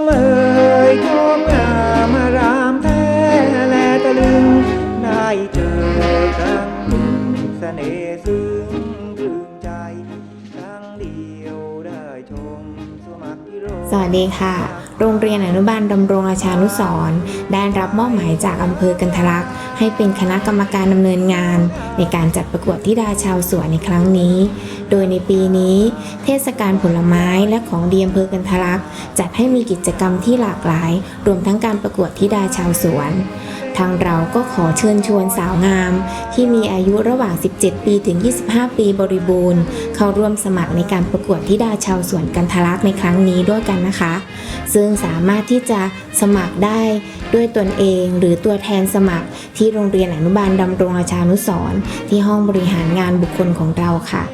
มเอ่ยโคมงามรามแท้แลตะลึงได้เจอครั้งหเสน่ซึ้งตรึงใจครั้งเดียวได้ชมสมัครพิรสวัสดีค่ะ โรงเรียนอนุบาลดำรงราชานุสร์ได้รับมอบหมายจากอำเภอกันทะลักให้เป็นคณะกรรมการดำเนินงาน ในการจัดประกวดธิดาชาวสวนในครั้งนี้ โดยในปีนี้ เทศกาลผลไม้และของดีอำเภอกันทะลักจัดให้มีกิจกรรมที่หลากหลาย รวมทั้งการประกวดธิดาชาวสวน ทางเราก็ขอเชิญชวนสาวงาม ที่มีอายุระหว่าง 17 ปีถึง 25 ปีบริบูรณ์ เข้าร่วมสมัครในการประกวดธิดาชาวสวนกันทะลักในครั้งนี้ด้วยกันนะคะ ซึ่งสามารถที่จะสมัครได้ด้วยตนเองหรือตัวแทนสมัคร ที่โรงเรียนอนุบาลดำรงราชานุสรณ์ที่ห้องบริหารงานบุคคลของเราค่ะ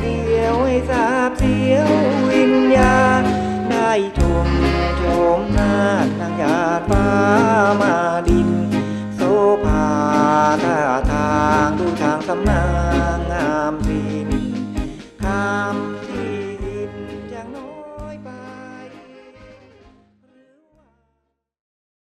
เดียวให้ทราบเสียว สำนา